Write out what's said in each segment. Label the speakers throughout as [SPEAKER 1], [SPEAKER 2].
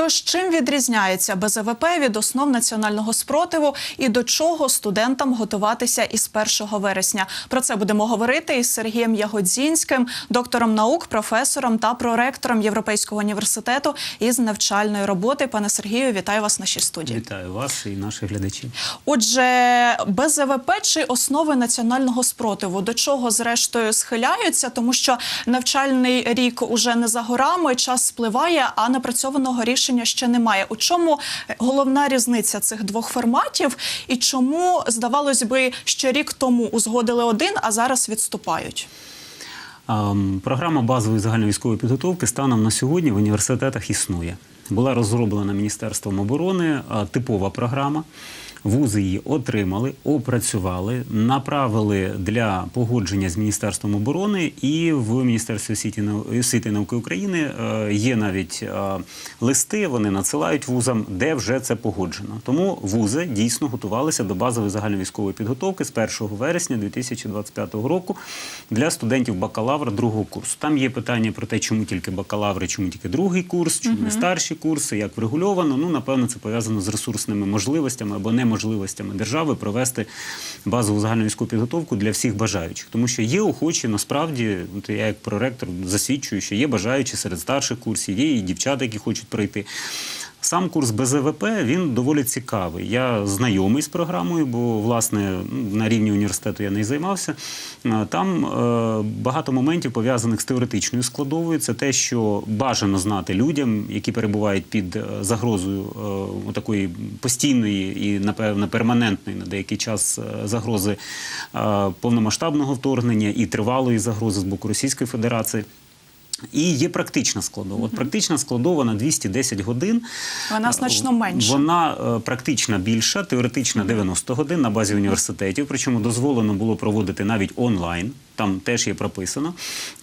[SPEAKER 1] Тож чим відрізняється БЗВП від основ національного спротиву і до чого студентам готуватися із 1 вересня? Про це будемо говорити із Сергієм Ягодзінським, доктором наук, професором та проректором Європейського університету із навчальної роботи. Пане Сергію, вітаю вас в нашій студії.
[SPEAKER 2] Вітаю вас і наших глядачів.
[SPEAKER 1] Отже, БЗВП чи основи національного спротиву до чого зрештою схиляються, тому що навчальний рік уже не за горами, час спливає, а напрацьованого рішення ще немає. У чому головна різниця цих двох форматів, і чому здавалось би, що рік тому узгодили один, а зараз відступають?
[SPEAKER 2] Програма базової загальновійськової підготовки станом на сьогодні в університетах існує. Була розроблена Міністерством оборони типова програма. Вузи її отримали, опрацювали, направили для погодження з Міністерством оборони і в Міністерстві освіти, науки України е, є навіть е, листи, вони надсилають вузам, де вже це погоджено. Тому вузи дійсно готувалися до базової загальновійськової підготовки з 1 вересня 2025 року для студентів бакалавра другого курсу. Там є питання про те, чому тільки бакалаври, чому тільки другий курс, чому не старші курси, як врегульовано. Ну, напевно, це пов'язано з ресурсними можливостями або неможливостями держави провести базову загальновійськову підготовку для всіх бажаючих. Тому що є охочі, насправді, от я як проректор засвідчую, що є бажаючі серед старших курсів, є і дівчата, які хочуть пройти. Сам курс БЗВП він доволі цікавий. Я знайомий з програмою, бо власне на рівні університету я не займався. Е, Там е, багато моментів пов'язаних з теоретичною складовою. Це те, що бажано знати людям, які перебувають під е, загрозою такої постійної і напевно перманентної на деякий час загрози повномасштабного вторгнення і тривалої загрози з боку Російської Федерації. І є практична складова. От практична складова на 210 годин.
[SPEAKER 1] Вона значно менша.
[SPEAKER 2] Вона е, практична більша, теоретична 90 годин на базі університетів. Причому дозволено було проводити навіть онлайн. Там теж є прописано,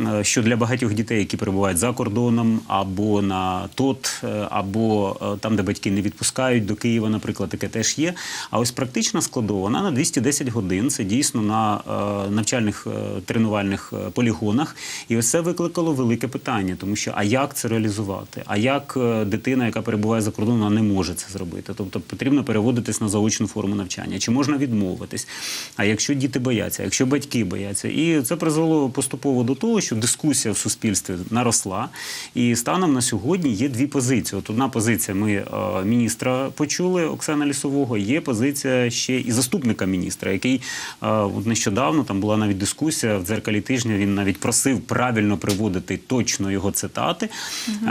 [SPEAKER 2] е, що для багатьох дітей, які перебувають за кордоном, або на ТОТ, е, або е, там, де батьки не відпускають до Києва, наприклад, таке теж є. А ось практична складова вона на 210 годин. Це дійсно на е, навчальних е, тренувальних е, полігонах. І ось це викликало велике питання, тому що а як це реалізувати? А як е, дитина, яка перебуває за кордоном, не може це зробити? Тобто потрібно переводитись на заочну форму навчання. Чи можна відмовитись? А якщо діти бояться, якщо батьки бояться, і це призвело поступово до того, що дискусія в суспільстві наросла. І станом на сьогодні є дві позиції. От одна позиція ми е, міністра почули Оксана Лісового. Є позиція ще і заступника міністра, який е, от нещодавно там була навіть дискусія в дзеркалі тижня. Він навіть просив правильно приводити точно його цитати.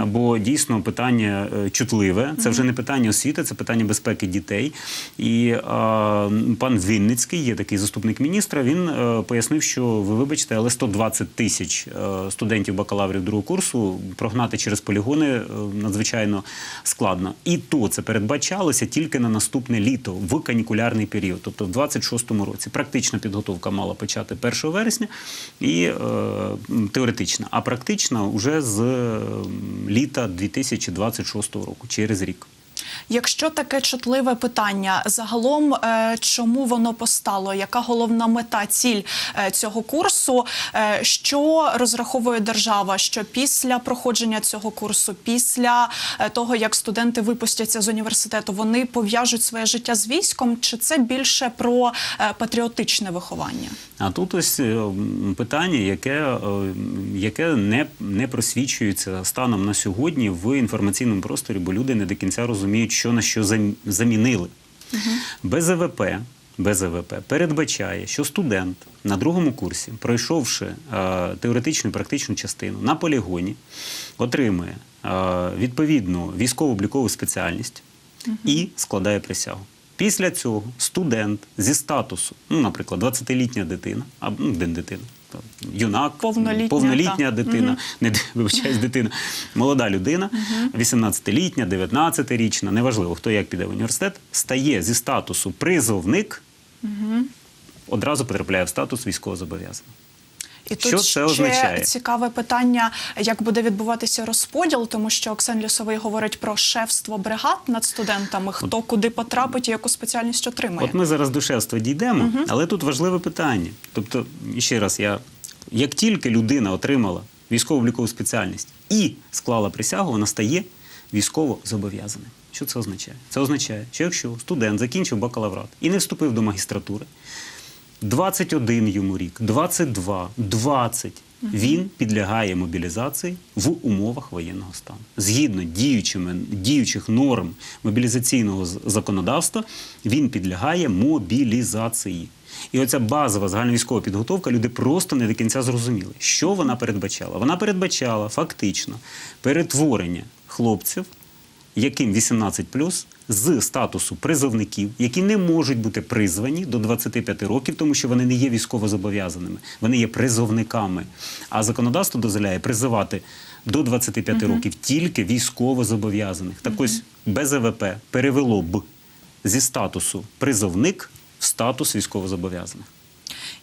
[SPEAKER 2] Бо дійсно питання е, чутливе. Це вже не питання освіти, це питання безпеки дітей. І е, пан Вінницький, є такий заступник міністра. Він е, пояснив, що ви вибачте, але 120 тисяч е, студентів бакалаврів другого курсу прогнати через полігони е, надзвичайно складно. І то це передбачалося тільки на наступне літо в канікулярний період, тобто в 26-му році. Практична підготовка мала почати 1 вересня і е, теоретична, а практична вже з літа 2026 року, через рік.
[SPEAKER 1] Якщо таке чутливе питання, загалом е, чому воно постало? Яка головна мета, ціль е, цього курсу? Е, що розраховує держава? Що після проходження цього курсу, після того як студенти випустяться з університету, вони пов'яжуть своє життя з військом? Чи це більше про патріотичне виховання?
[SPEAKER 2] А тут ось питання, яке, яке не, не просвічується станом на сьогодні в інформаційному просторі, бо люди не до кінця розуміють, що на що зам- замінили. БЗВП, БЗВП передбачає, що студент на другому курсі, пройшовши е, теоретичну і практичну частину на полігоні, отримує е, відповідну військово-облікову спеціальність і складає присягу. Після цього студент зі статусу, ну, наприклад, 20-літня дитина, або ну, дитина, там, юнак,
[SPEAKER 1] Повнолітня,
[SPEAKER 2] повнолітня
[SPEAKER 1] та.
[SPEAKER 2] дитина, не д- вибачаюсь, дитина, молода людина, 18-літня, 19-річна, неважливо, хто як піде в університет, стає зі статусу призовник, одразу потрапляє в статус військовозобов'язаного.
[SPEAKER 1] І тут
[SPEAKER 2] Що це
[SPEAKER 1] ще
[SPEAKER 2] означає?
[SPEAKER 1] цікаве питання, як буде відбуватися розподіл, тому що Оксан Лісовий говорить про шефство бригад над студентами, хто куди потрапить і яку спеціальність отримає.
[SPEAKER 2] От ми зараз до шефства дійдемо, але тут важливе питання. Тобто, ще раз, я як тільки людина отримала військово-облікову спеціальність і склала присягу, вона стає військово зобов'язаним. Що це означає? Це означає, що якщо студент закінчив бакалаврат і не вступив до магістратури, 21 йому рік, 22, 20, він підлягає мобілізації в умовах воєнного стану. Згідно діючими, діючих норм мобілізаційного законодавства, він підлягає мобілізації. І оця базова загальновійськова підготовка люди просто не до кінця зрозуміли, що вона передбачала. Вона передбачала фактично перетворення хлопців яким 18 з статусу призовників, які не можуть бути призвані до 25 років, тому що вони не є військовозобов'язаними, вони є призовниками. А законодавство дозволяє призивати до 25 років тільки військовозобов'язаних. Так ось БЗВП перевело б зі статусу призовник в статус військовозобов'язаних.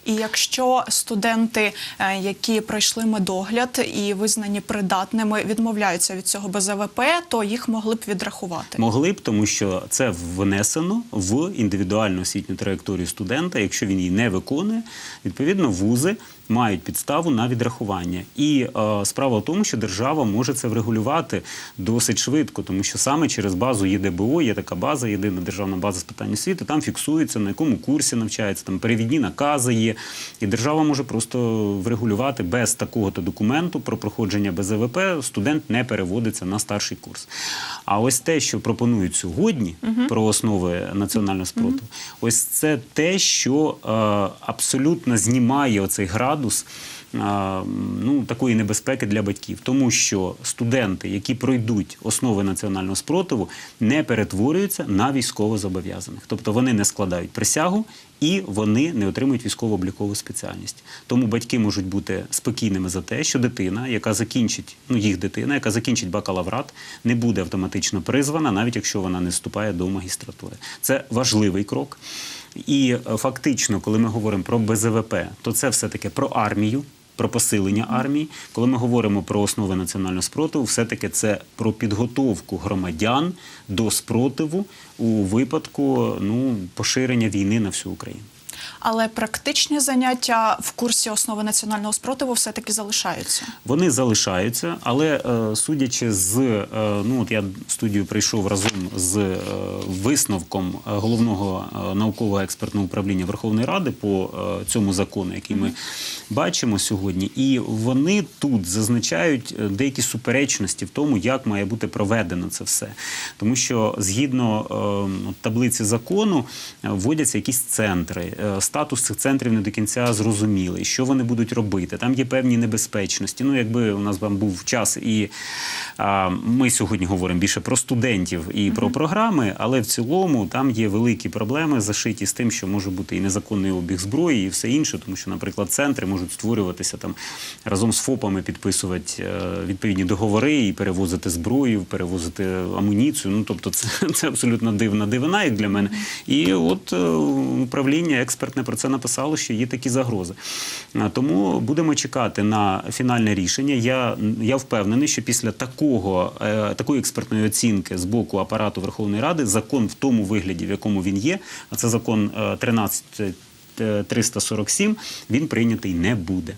[SPEAKER 1] І якщо студенти, е, які пройшли медогляд і визнані придатними, відмовляються від цього БЗВП, то їх могли б відрахувати.
[SPEAKER 2] Могли б, тому що це внесено в індивідуальну освітню траєкторію студента. Якщо він її не виконує, відповідно вузи мають підставу на відрахування. І е, справа в тому, що держава може це врегулювати досить швидко, тому що саме через базу ЄДБО є така база, єдина державна база з питань освіти. Там фіксується на якому курсі навчається, там перевідні накази є. І держава може просто врегулювати без такого-то документу про проходження БЗВП. Студент не переводиться на старший курс. А ось те, що пропонують сьогодні про основи національного спротиву, ось це те, що е, абсолютно знімає оцей градус. Ну, такої небезпеки для батьків, тому що студенти, які пройдуть основи національного спротиву, не перетворюються на військовозобов'язаних. Тобто вони не складають присягу і вони не отримують військово-облікову спеціальність. Тому батьки можуть бути спокійними за те, що дитина, яка закінчить, ну їх дитина, яка закінчить бакалаврат, не буде автоматично призвана, навіть якщо вона не вступає до магістратури. Це важливий крок. І е, фактично, коли ми говоримо про БЗВП, то це все-таки про армію. Про посилення армії, коли ми говоримо про основи національного спротиву, все-таки це про підготовку громадян до спротиву у випадку ну, поширення війни на всю Україну.
[SPEAKER 1] Але практичні заняття в курсі основи національного спротиву все таки залишаються.
[SPEAKER 2] Вони залишаються, але е, судячи з е, ну от я в студію прийшов разом з е, висновком головного е, наукового експертного управління Верховної Ради по цьому закону, який ми бачимо сьогодні, і вони тут зазначають деякі суперечності в тому, як має бути проведено це все, тому що згідно таблиці закону вводяться якісь центри. Статус цих центрів не до кінця зрозумілий, що вони будуть робити. Там є певні небезпечності. Ну, якби у нас вам був час, і а, ми сьогодні говоримо більше про студентів і про програми, але в цілому там є великі проблеми, зашиті з тим, що може бути і незаконний обіг зброї, і все інше, тому що, наприклад, центри можуть створюватися там разом з ФОПами, підписувати е, відповідні договори і перевозити зброю, перевозити амуніцію. Ну тобто, це, це абсолютно дивна дивина, як для мене. І от е, управління експертне про це написало, що є такі загрози. Тому будемо чекати на фінальне рішення. Я, я впевнений, що після такого, е, такої експертної оцінки з боку апарату Верховної Ради закон в тому вигляді, в якому він є, а це закон е, 13347, він прийнятий не буде.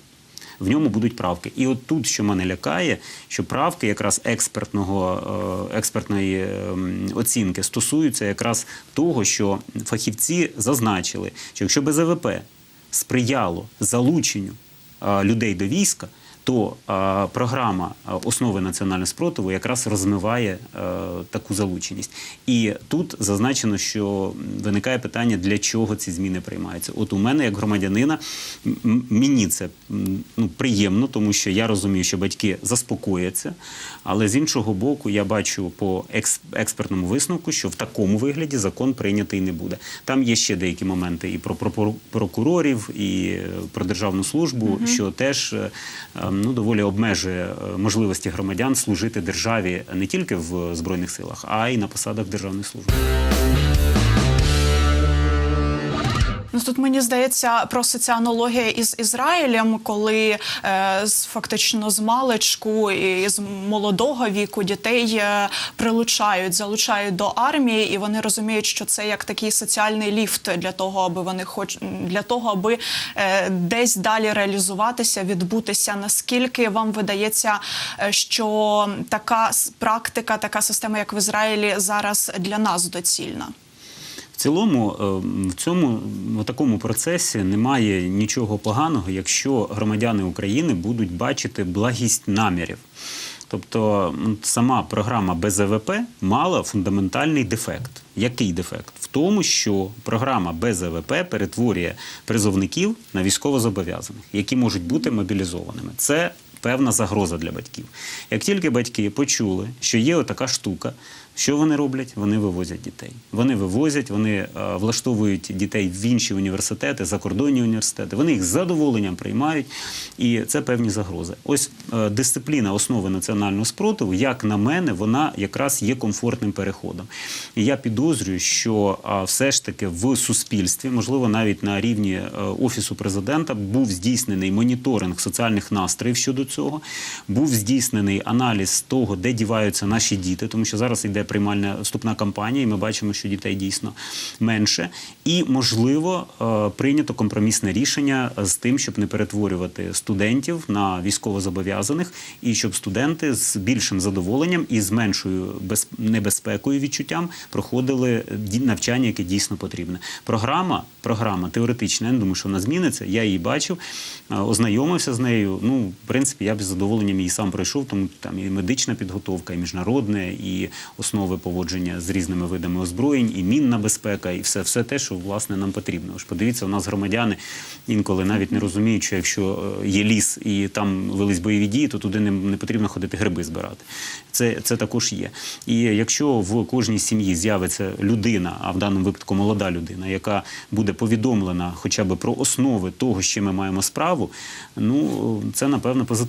[SPEAKER 2] В ньому будуть правки. І от тут, що мене лякає, що правки якраз експертного, е, експертної ем, оцінки стосуються якраз того, що фахівці зазначили, що якщо БЗВП сприяло залученню е, людей до війська, то е, програма основи національного спротиву якраз розмиває е, таку залученість. І тут зазначено, що виникає питання, для чого ці зміни приймаються. От у мене, як громадянина, мені це ну, приємно, тому що я розумію, що батьки заспокояться. Але з іншого боку, я бачу по екс- експертному висновку, що в такому вигляді закон прийнятий не буде. Там є ще деякі моменти і про прокурорів, і е, про державну службу, що теж е, е, ну, доволі обмежує е, можливості громадян служити державі не тільки в збройних силах, а й на посадах державної служби.
[SPEAKER 1] Ну тут мені здається просто ця аналогія із Ізраїлем, коли е, з фактично з маличку і з молодого віку дітей е, прилучають, залучають до армії, і вони розуміють, що це як такий соціальний ліфт для того, аби вони хоч для того, аби е, десь далі реалізуватися, відбутися. Наскільки вам видається, е, що така практика, така система, як в Ізраїлі, зараз для нас доцільна?
[SPEAKER 2] В цілому, е, в цьому в такому процесі немає нічого поганого, якщо громадяни України будуть бачити благість намірів. Тобто сама програма БЗВП мала фундаментальний дефект. Який дефект? В тому, що програма БЗВП перетворює призовників на військовозобов'язаних, які можуть бути мобілізованими. Це певна загроза для батьків. Як тільки батьки почули, що є отака штука, що вони роблять? Вони вивозять дітей. Вони вивозять, вони е, влаштовують дітей в інші університети, закордонні університети. Вони їх з задоволенням приймають, і це певні загрози. Ось е, дисципліна основи національного спротиву, як на мене, вона якраз є комфортним переходом. І я підозрюю, що все ж таки в суспільстві, можливо, навіть на рівні е, офісу президента, був здійснений моніторинг соціальних настроїв щодо цього, був здійснений аналіз того, де діваються наші діти, тому що зараз йде приймальна вступна кампанія, і ми бачимо, що дітей дійсно менше. І можливо е, прийнято компромісне рішення з тим, щоб не перетворювати студентів на військовозобов'язаних, і щоб студенти з більшим задоволенням і з меншою небезпекою відчуттям проходили навчання, яке дійсно потрібне. Програма, програма теоретична, я не думаю, що вона зміниться. Я її бачив, е, ознайомився з нею. Ну, в принципі, я б з задоволенням її сам пройшов, тому там і медична підготовка, і міжнародне, і основи поводження з різними видами озброєнь, і мінна безпека, і все, все те, що власне нам потрібно. Ось подивіться, у нас громадяни інколи навіть не розуміють, що якщо е, є ліс і там велись бойові дії, то туди не, не потрібно ходити гриби збирати. Це, це також є. І якщо в кожній сім'ї з'явиться людина, а в даному випадку молода людина, яка буде повідомлена хоча б про основи того, з чим ми маємо справу, ну це напевно позитивно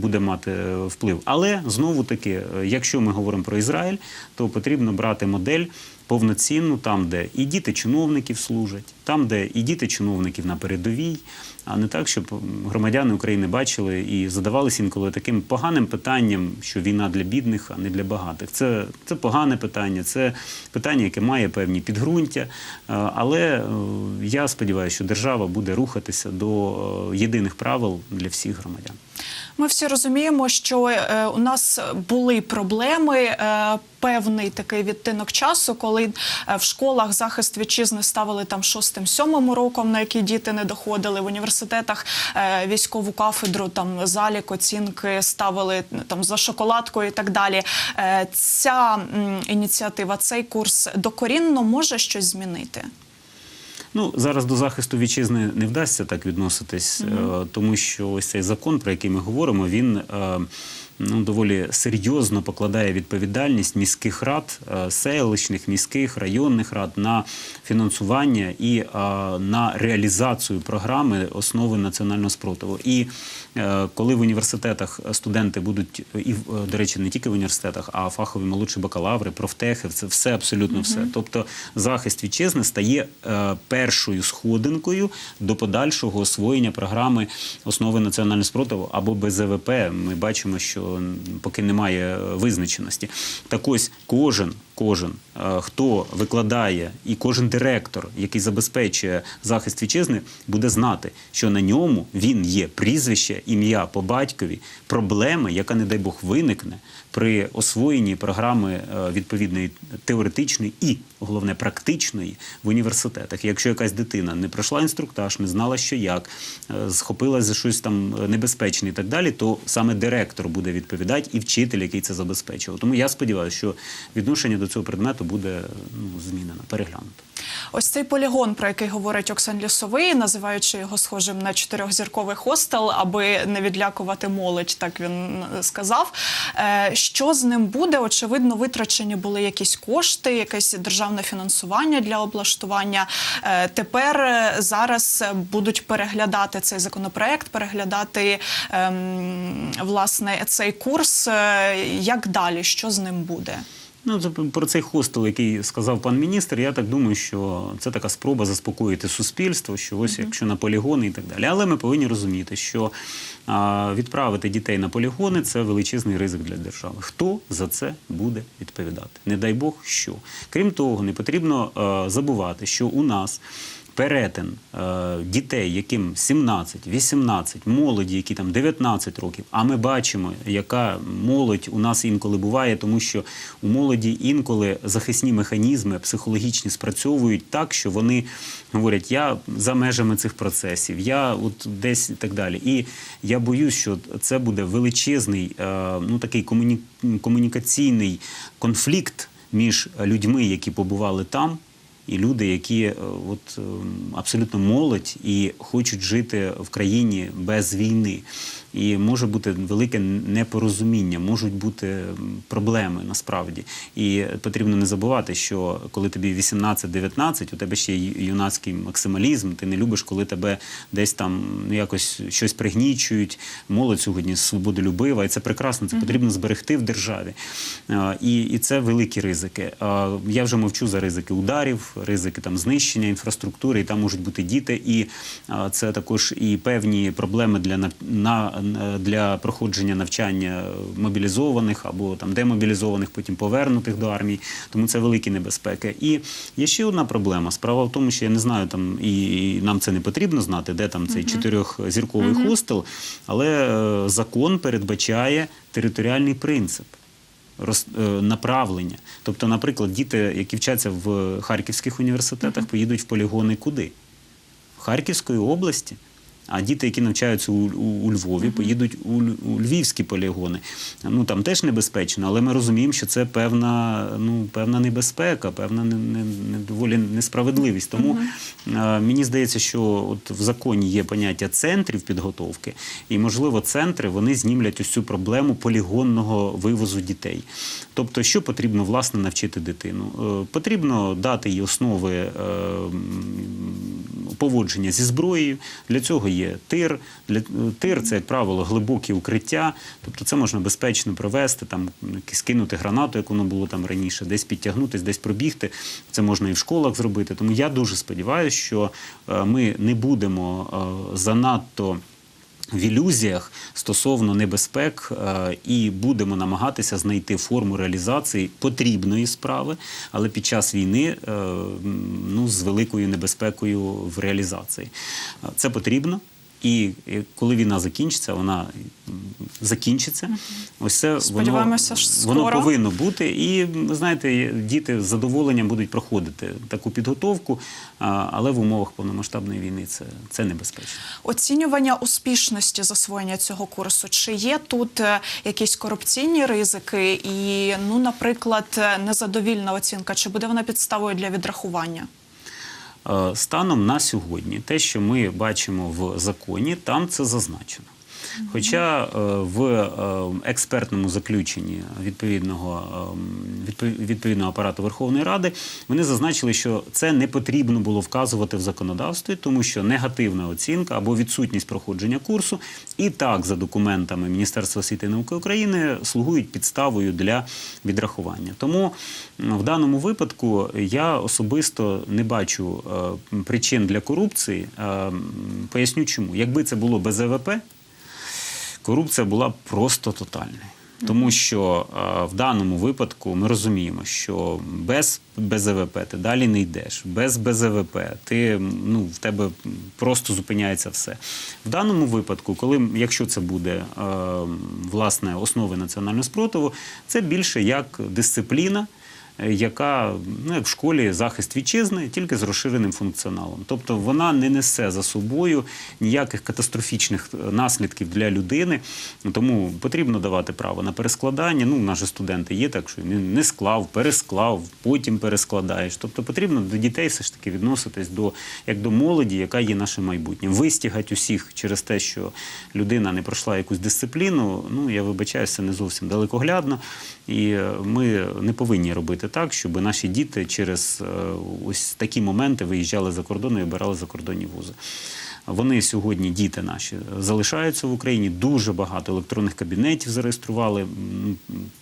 [SPEAKER 2] буде мати е, вплив. Але знову таки, е, якщо ми говоримо про Ізраїль, то потрібно брати модель. Повноцінну там, де і діти чиновників служать, там, де і діти чиновників на передовій, а не так, щоб громадяни України бачили і задавалися інколи таким поганим питанням, що війна для бідних, а не для багатих. Це, це погане питання, це питання, яке має певні підґрунтя. Е, Але е, я сподіваюся, що держава буде рухатися до е, єдиних правил для всіх громадян.
[SPEAKER 1] Ми всі розуміємо, що е, у нас були проблеми. Е, Певний такий відтинок часу, коли е, в школах захист вітчизни ставили там шостим сьомим роком, на які діти не доходили. В університетах е, військову кафедру там залік оцінки ставили там за шоколадкою і так далі. Е, ця ініціатива, цей курс докорінно може щось змінити.
[SPEAKER 2] Ну зараз до захисту вітчизни не вдасться так відноситись, е, тому що ось цей закон, про який ми говоримо, він е, ну доволі серйозно покладає відповідальність міських рад, е, селищних, міських, районних рад на фінансування і е, на реалізацію програми основи національного спротиву. І е, коли в університетах студенти будуть і до речі, не тільки в університетах, а фахові молодші бакалаври, профтехи, це все абсолютно все. Тобто захист вітчизни стає першою сходинкою до подальшого освоєння програми основи національного спротиву або БЗВП. Ми бачимо, що поки немає визначеності. Так ось кожен. Кожен, е, хто викладає, і кожен директор, який забезпечує захист вітчизни, буде знати, що на ньому він є прізвище, ім'я по батькові, проблеми, яка, не дай Бог, виникне при освоєнні програми е, відповідної теоретичної і головне практичної в університетах. Якщо якась дитина не пройшла інструктаж, не знала, що як, е, схопилась за щось там небезпечне і так далі, то саме директор буде відповідати і вчитель, який це забезпечував. Тому я сподіваюся, що відношення до цього предмету буде ну, змінено, переглянуто.
[SPEAKER 1] Ось цей полігон, про який говорить Оксан Лісовий, називаючи його схожим на чотирьохзірковий хостел, аби не відлякувати молодь, так він сказав. Е, Що з ним буде? Очевидно, витрачені були якісь кошти, якесь державне фінансування для облаштування. Е, Тепер е, зараз будуть переглядати цей законопроект, переглядати ем, власне цей курс. Як далі? Що з ним буде?
[SPEAKER 2] Ну, про цей хостел, який сказав пан міністр, я так думаю, що це така спроба заспокоїти суспільство, що ось якщо на полігони і так далі. Але ми повинні розуміти, що а, відправити дітей на полігони це величезний ризик для держави. Хто за це буде відповідати? Не дай Бог що. Крім того, не потрібно а, забувати, що у нас перетин е, дітей, яким 17, 18, молоді, які там 19 років. А ми бачимо, яка молодь у нас інколи буває, тому що у молоді інколи захисні механізми психологічні спрацьовують так, що вони говорять, я за межами цих процесів, я от десь і так далі. І я боюсь, що це буде величезний, е, ну такий комуні... комунікаційний конфлікт між людьми, які побували там і люди, які е, от, е, абсолютно молодь і хочуть жити в країні без війни. І може бути велике непорозуміння, можуть бути проблеми насправді. І потрібно не забувати, що коли тобі 18-19, у тебе ще є юнацький максималізм, ти не любиш, коли тебе десь там ну, якось щось пригнічують. Молодь сьогодні свободолюбива, і це прекрасно, це потрібно зберегти в державі. І, і це великі ризики. Я вже мовчу за ризики ударів, ризики там знищення інфраструктури, і там можуть бути діти, і це також і певні проблеми для нав- на, для проходження навчання мобілізованих або там демобілізованих, потім повернутих до армії. Тому це великі небезпеки. І є ще одна проблема. Справа в тому, що я не знаю там, і нам це не потрібно знати, де там цей чотирьохзірковий хостел, але е, закон передбачає територіальний принцип роз, е, направлення. Тобто, наприклад, діти, які вчаться в харківських університетах, поїдуть в полігони куди? В Харківської області. А діти, які навчаються у, у, у Львові, поїдуть у, у львівські полігони. Ну там теж небезпечно, але ми розуміємо, що це певна, ну, певна небезпека, певна не, не, не доволі несправедливість. Тому е, мені здається, що от в законі є поняття центрів підготовки, і можливо центри вони знімлять ось цю проблему полігонного вивозу дітей. Тобто, що потрібно власне навчити дитину? Е, потрібно дати їй основи. Е, поводження зі зброєю. Для цього є тир. Для тир це, як правило, глибокі укриття. Тобто це можна безпечно провести, там скинути гранату, як воно було там раніше, десь підтягнутися, десь пробігти. Це можна і в школах зробити. Тому я дуже сподіваюся, що е, ми не будемо е, занадто. В ілюзіях стосовно небезпек е, і будемо намагатися знайти форму реалізації потрібної справи, але під час війни е, ну, з великою небезпекою в реалізації. Е, Це потрібно. І коли війна закінчиться, вона закінчиться. Ось це воно, воно повинно бути. І ви знаєте, діти з задоволенням будуть проходити таку підготовку, але в умовах повномасштабної війни це, це небезпечно.
[SPEAKER 1] Оцінювання успішності засвоєння цього курсу. Чи є тут е, якісь корупційні ризики і, ну, наприклад, е, незадовільна оцінка? Чи буде вона підставою для відрахування?
[SPEAKER 2] Е, Станом на сьогодні, те, що ми бачимо в законі, там це зазначено. Хоча е, в е, експертному заключенні відповідного, е, відповідного апарату Верховної Ради вони зазначили, що це не потрібно було вказувати в законодавстві, тому що негативна оцінка або відсутність проходження курсу і так за документами Міністерства освіти і науки України слугують підставою для відрахування. Тому в даному випадку я особисто не бачу е, причин для корупції. Е, Поясню чому. Якби це було без ЕВП, корупція була просто тотальною. Тому що е, в даному випадку ми розуміємо, що без БЗВП ти далі не йдеш, без БЗВП ти ну в тебе просто зупиняється все. В даному випадку, коли якщо це буде е, власне основи національного спротиву, це більше як дисципліна яка ну, як в школі захист вітчизни, тільки з розширеним функціоналом. Тобто вона не несе за собою ніяких катастрофічних е, наслідків для людини. Тому потрібно давати право на перескладання. Ну, же студенти є, так що не, склав, пересклав, потім перескладаєш. Тобто потрібно до дітей все ж таки відноситись до як до молоді, яка є нашим майбутнім. Вистігать усіх через те, що людина не пройшла якусь дисципліну. Ну я вибачаюся, не зовсім далекоглядно. І е, ми не повинні робити так, щоб наші діти через е, ось такі моменти виїжджали за кордон і обирали закордонні вузи. Вони сьогодні, діти наші, залишаються в Україні. Дуже багато електронних кабінетів зареєстрували.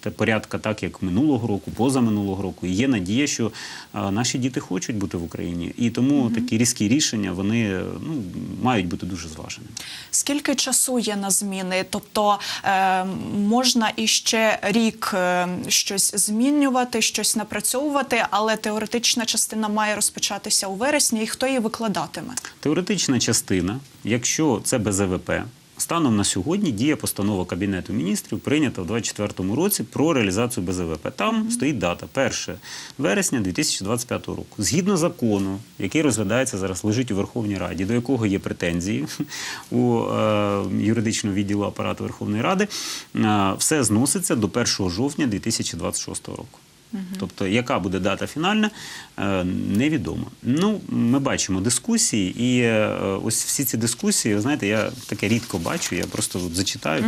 [SPEAKER 2] Те порядка, так як минулого року, позаминулого року. І є надія, що наші діти хочуть бути в Україні. І тому такі різкі рішення вони ну, мають бути дуже зваженими.
[SPEAKER 1] Скільки часу є на зміни? Тобто е, можна іще рік е, щось змінювати, щось напрацьовувати, але теоретична частина має розпочатися у вересні, і хто її викладатиме?
[SPEAKER 2] Теоретична частина, якщо це без ЕВП, станом на сьогодні діє постанова Кабінету міністрів, прийнята в 2024 році про реалізацію без ЕВП. Там стоїть дата 1 вересня 2025 року. Згідно закону, який розглядається зараз, лежить у Верховній Раді, до якого є претензії у е, юридичного відділу апарату Верховної Ради, е, все зноситься до 1 жовтня 2026 року. Тобто, яка буде дата фінальна, е, невідомо. Ну, ми бачимо дискусії, і е, ось всі ці дискусії, ви знаєте, я таке рідко бачу, я просто от зачитаю.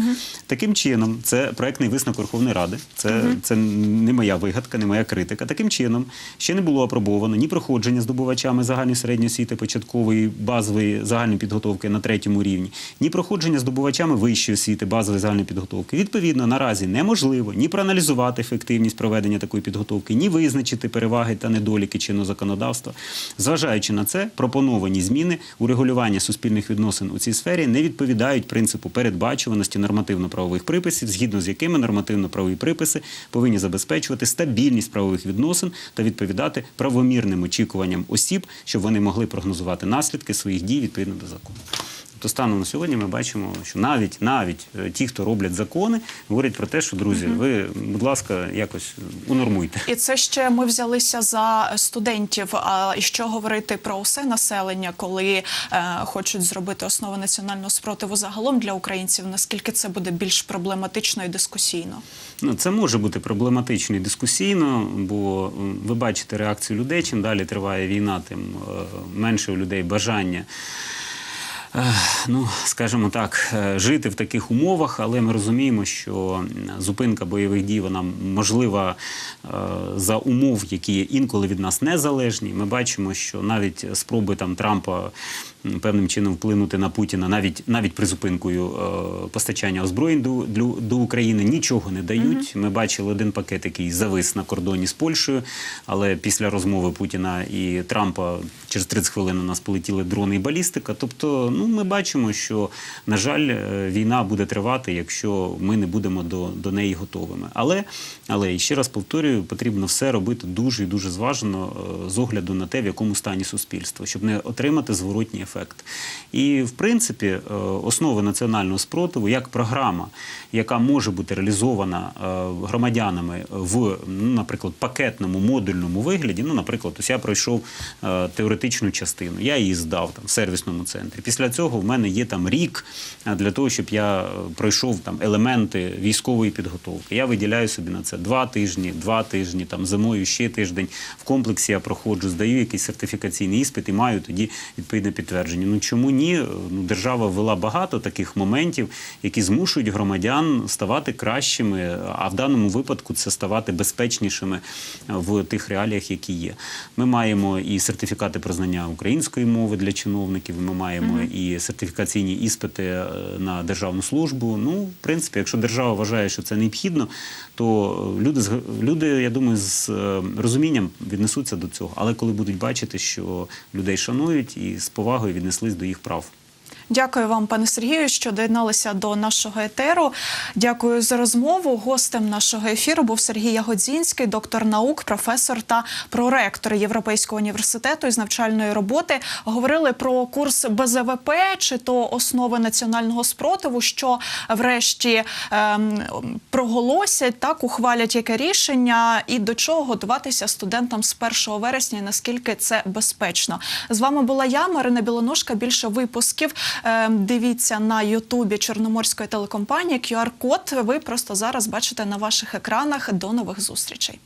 [SPEAKER 2] Таким чином, це проектний висновок Верховної Ради. Це, це не моя вигадка, не моя критика. Таким чином, ще не було апробовано ні проходження здобувачами загальної середньої освіти, початкової базової загальної підготовки на третьому рівні, ні проходження здобувачами вищої освіти, базової загальної підготовки. Відповідно, наразі неможливо ні проаналізувати ефективність проведення такої підготовки, ні визначити переваги та недоліки чинного законодавства. Зважаючи на це, пропоновані зміни у регулюванні суспільних відносин у цій сфері не відповідають принципу передбачуваності нормативно-правових приписів, згідно з якими нормативно-правові приписи повинні забезпечувати стабільність правових відносин та відповідати правомірним очікуванням осіб, щоб вони могли прогнозувати наслідки своїх дій відповідно до закону. Тобто станом на сьогодні ми бачимо, що навіть навіть е, ті, хто роблять закони, говорять про те, що друзі, ви, будь ласка, якось унормуйте.
[SPEAKER 1] І це ще ми взялися за студентів. А і що говорити про усе населення, коли е, хочуть зробити основи національного спротиву загалом для українців? Наскільки це буде більш проблематично і дискусійно?
[SPEAKER 2] Ну, це може бути проблематично і дискусійно, бо ви бачите реакцію людей. Чим далі триває війна, тим е, менше у людей бажання. Ну, скажімо так, е, жити в таких умовах, але ми розуміємо, що зупинка бойових дій вона можлива е, за умов, які інколи від нас незалежні. Ми бачимо, що навіть спроби там Трампа певним чином вплинути на Путіна, навіть навіть призупинкою е, постачання озброєнь до, до, до України нічого не дають. Ми бачили один пакет, який завис на кордоні з Польщею, але після розмови Путіна і Трампа через 30 хвилин у нас полетіли дрони і балістика. Тобто, ну ми бачимо, що на жаль, е, війна буде тривати, якщо ми не будемо до, до неї готовими. Але, але і ще раз повторюю, потрібно все робити дуже і дуже зважено е, з огляду на те, в якому стані суспільство, щоб не отримати зворотній ефект. І в принципі, е, основи національного спротиву як програма, яка може бути реалізована е, громадянами в, ну, наприклад, пакетному модульному вигляді. Ну, наприклад, ось я пройшов е, теоретичну частину, я її здав там в сервісному центрі. Після цього в мене є там рік для того, щоб я пройшов там елементи військової підготовки. Я виділяю собі на це два тижні, два тижні, там зимою ще тиждень. В комплексі я проходжу, здаю якийсь сертифікаційний іспит і маю тоді відповідне підтвердження. Ну чому ні? Ну, держава ввела багато таких моментів, які змушують громадян ставати кращими, а в даному випадку це ставати безпечнішими в тих реаліях, які є. Ми маємо і сертифікати про знання української мови для чиновників. Ми маємо і сертифікаційні іспити е, на державну службу. Ну, в принципі, якщо держава вважає, що це необхідно, то люди люди, я думаю, з е, розумінням віднесуться до цього. Але коли будуть бачити, що людей шанують і з повагою віднеслись до їх прав.
[SPEAKER 1] Дякую вам, пане Сергію, що доєдналися до нашого етеру. Дякую за розмову. Гостем нашого ефіру був Сергій Ягодзінський, доктор наук, професор та проректор Європейського університету із навчальної роботи. Говорили про курс БЗВП чи то основи національного спротиву, що врешті ем, проголосять, так ухвалять яке рішення, і до чого готуватися студентам з 1 вересня, наскільки це безпечно. З вами була я, Марина Білоножка. Більше випусків дивіться на Ютубі Чорноморської телекомпанії. QR-код ви просто зараз бачите на ваших екранах. До нових зустрічей.